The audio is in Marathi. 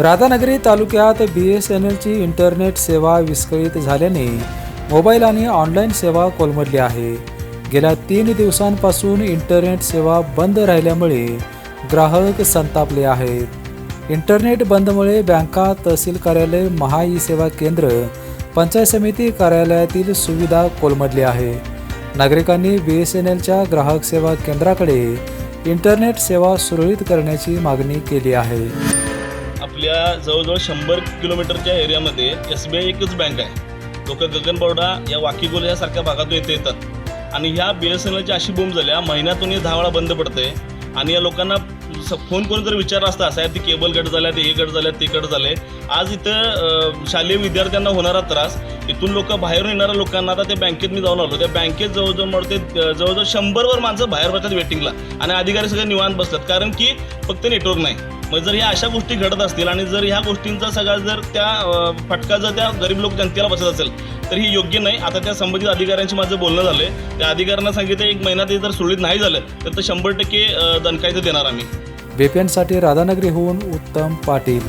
राधानगरी तालुक्यात बी एस एन एलची इंटरनेट सेवा विस्कळीत झाल्याने मोबाईल आणि ऑनलाईन सेवा कोलमडली आहे. गेल्या तीन दिवसांपासून इंटरनेट सेवा बंद राहिल्यामुळे ग्राहक संतापले आहेत. इंटरनेट बंदमुळे बँका तहसील कार्यालय महा ई सेवा केंद्र पंचायत समिती कार्यालयातील सुविधा कोलमडली आहे. नागरिकांनी बी एस एन एलच्या ग्राहक सेवा केंद्राकडे इंटरनेट सेवा सुरळीत करण्याची मागणी केली आहे. आपल्या जवळजवळ शंभर किलोमीटरच्या एरियामध्ये एस बी आय एकच बँक आहे. लोक गगनबावडा या वाकीगोल यासारख्या भागातून येथे येतात. आणि ह्या बी एस एन एलची अशी बूम झाल्या महिन्यातून हे दहा वेळा बंद पडते आणि या लोकांना स- फोन करून जर विचारला असता साहेब ती केबल कट झाल्या ते हे कट झाल्या ते कट झाले. आज इथं शालेय विद्यार्थ्यांना होणारा त्रास इथून लोक बाहेरून येणाऱ्या लोकांना आता त्या बँकेत मी जाऊन आलो. त्या बँकेत जवळजवळ मोडते जवळजवळ शंभरवर माणसं बाहेर बसतात वेटिंगला आणि अधिकारी सगळे निवांत बसतात. कारण की फक्त नेटवर्क नाही. मग जर ह्या अशा गोष्टी घडत असतील आणि जर ह्या गोष्टींचा सगळा जर त्या फटका जर त्या गरीब लोक जनतेला बसत असेल तर ही योग्य नाही. आता त्या संबंधित अधिकाऱ्यांशी माझं बोलणं झालंय. त्या अधिकाऱ्यांना सांगितलं एक महिना ते जर सुरळीत नाही झालं तर ते शंभर टक्के दणकायचं देणार आम्ही. बेपेनसाठी राधानगरीहून उत्तम पाटील.